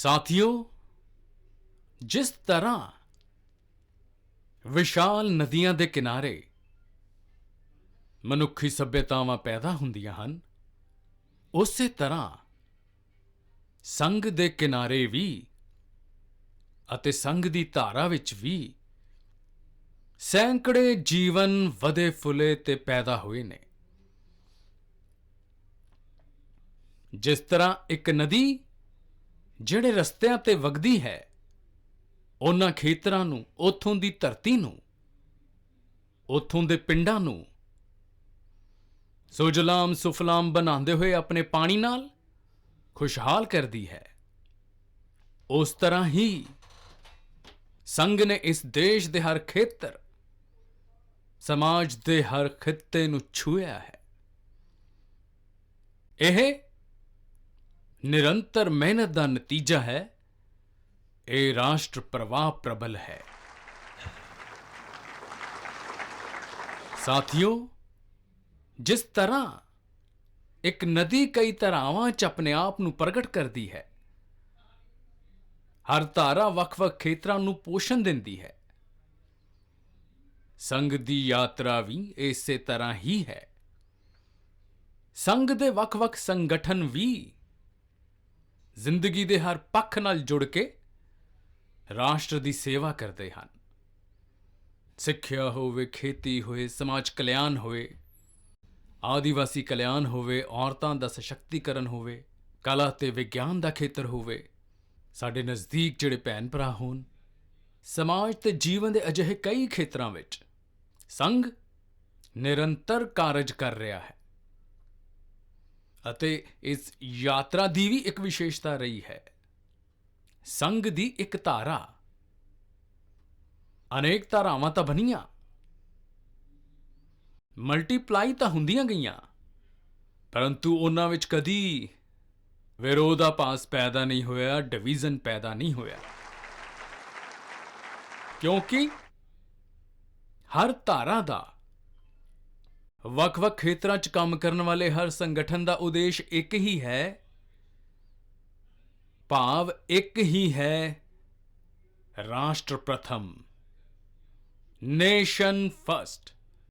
ਸਾਥੀਓ, ਜਿਸ ਤਰ੍ਹਾਂ ਵਿਸ਼ਾਲ ਨਦੀਆਂ ਦੇ ਕਿਨਾਰੇ ਮਨੁੱਖੀ ਸਭਿਅਤਾਵਾਂ ਪੈਦਾ ਹੁੰਦੀਆਂ ਹਨ, ਉਸੇ ਤਰ੍ਹਾਂ ਸੰਗ ਦੇ ਕਿਨਾਰੇ ਵੀ ਅਤੇ ਸੰਗ ਦੀ ਧਾਰਾ ਵਿੱਚ ਵੀ ਸੈਂਕੜੇ ਜੀਵਨ ਵਧੇ ਫੁੱਲੇ ਤੇ ਪੈਦਾ ਹੋਏ ਨੇ। ਜਿਸ ਤਰ੍ਹਾਂ ਇੱਕ ਨਦੀ ਜਿਹੜੇ ਰਸਤਿਆਂ ਤੇ ਵਗਦੀ ਹੈ, ਉਹਨਾਂ ਖੇਤਰਾਂ ਨੂੰ, ਉੱਥੋਂ ਦੀ ਧਰਤੀ ਨੂੰ, ਉੱਥੋਂ ਦੇ ਪਿੰਡਾਂ ਨੂੰ। ਸੁਜਲਾਮ ਸੁਫਲਾਮ ਬਣਾਉਂਦੇ ਹੋਏ ਆਪਣੇ ਪਾਣੀ ਨਾਲ ਖੁਸ਼ਹਾਲ ਕਰਦੀ ਹੈ। ਉਸ ਤਰ੍ਹਾਂ ਹੀ ਸੰਘ ਨੇ ਇਸ ਦੇਸ਼ ਦੇ ਹਰ ਖੇਤਰ, ਸਮਾਜ ਦੇ ਹਰ ਖਿੱਤੇ ਨੂੰ ਛੂਇਆ ਹੈ। ਇਹ ਨਿਰੰਤਰ ਮਿਹਨਤ ਦਾ ਨਤੀਜਾ ਹੈ। ਇਹ ਰਾਸ਼ਟਰ ਪ੍ਰਵਾਹ ਪ੍ਰਬਲ ਹੈ। ਸਾਥੀਓ, ਜਿਸ ਤਰ੍ਹਾਂ ਇੱਕ ਨਦੀ ਕਈ ਧਾਰਾਵਾਂ 'ਚ ਆਪਣੇ ਆਪ ਨੂੰ ਪ੍ਰਗਟ ਕਰਦੀ ਹੈ, ਹਰ ਧਾਰਾ ਵੱਖ-ਵੱਖ ਖੇਤਰਾਂ ਨੂੰ ਪੋਸ਼ਣ ਦਿੰਦੀ ਹੈ। ਸੰਗ ਦੀ ਯਾਤਰਾ ਵੀ ਇਸੇ ਤਰ੍ਹਾਂ ਹੀ ਹੈ। ਸੰਗ ਦੇ ਵੱਖ-ਵੱਖ ਸੰਗਠਨ ਵੀ ਜ਼ਿੰਦਗੀ ਦੇ ਹਰ ਪੱਖ ਨਾਲ ਜੁੜ ਕੇ ਰਾਸ਼ਟਰ ਦੀ ਸੇਵਾ ਕਰਦੇ ਹਨ। ਸਿੱਖਿਆ ਹੋਵੇ, ਖੇਤੀ ਹੋਵੇ, ਸਮਾਜ ਕਲਿਆਣ ਹੋਵੇ, ਆਦੀਵਾਸੀ ਕਲਿਆਣ ਹੋਵੇ, ਔਰਤਾਂ ਦਾ ਸਸ਼ਕਤੀਕਰਨ ਹੋਵੇ, ਕਲਾ ਤੇ ਵਿਗਿਆਨ ਦਾ ਖੇਤਰ ਹੋਵੇ, ਸਾਡੇ ਨਜ਼ਦੀਕ ਜਿਹੜੇ ਭੈਣ ਭਰਾ ਹੋਣ, ਸਮਾਜ ਤੇ ਜੀਵਨ ਦੇ ਅਜਿਹੇ ਕਈ ਖੇਤਰਾਂ ਵਿੱਚ ਸੰਘ ਨਿਰੰਤਰ ਕਾਰਜ ਕਰ ਰਿਹਾ ਹੈ। ਅਤੇ ਇਸ ਯਾਤਰਾ ਦੀ ਵੀ ਇੱਕ ਵਿਸ਼ੇਸ਼ਤਾ ਰਹੀ ਹੈ। ਸੰਘ ਦੀ ਇੱਕ ਧਾਰਾ। ਅਨੇਕ ਧਾਰਾਵਾਂ ਤਾਂ ਬਣੀਆਂ। ਮਲਟੀਪਲਾਈ ਤਾਂ ਹੁੰਦੀਆਂ ਗਈਆਂ। ਪਰੰਤੂ ਉਹਨਾਂ ਵਿੱਚ ਕਦੀ ਵਿਰੋਧਾਭਾਸ ਪੈਦਾ ਨਹੀਂ ਹੋਇਆ, ਡਿਵੀਜ਼ਨ ਪੈਦਾ ਨਹੀਂ ਹੋਇਆ। ਕਿਉਂਕਿ ਹਰ ਧਾਰਾ ਦਾ ਵੱਖ-ਵੱਖ ਖੇਤਰਾਂ 'ਚ ਕੰਮ ਕਰਨ ਵਾਲੇ ਹਰ ਸੰਗਠਨ ਦਾ ਉਦੇਸ਼ ਇੱਕ ਹੀ ਹੈ। ਭਾਵ ਇੱਕ ਹੀ ਹੈ ਰਾਸ਼ਟਰ ਪ੍ਰਥਮ। Nation first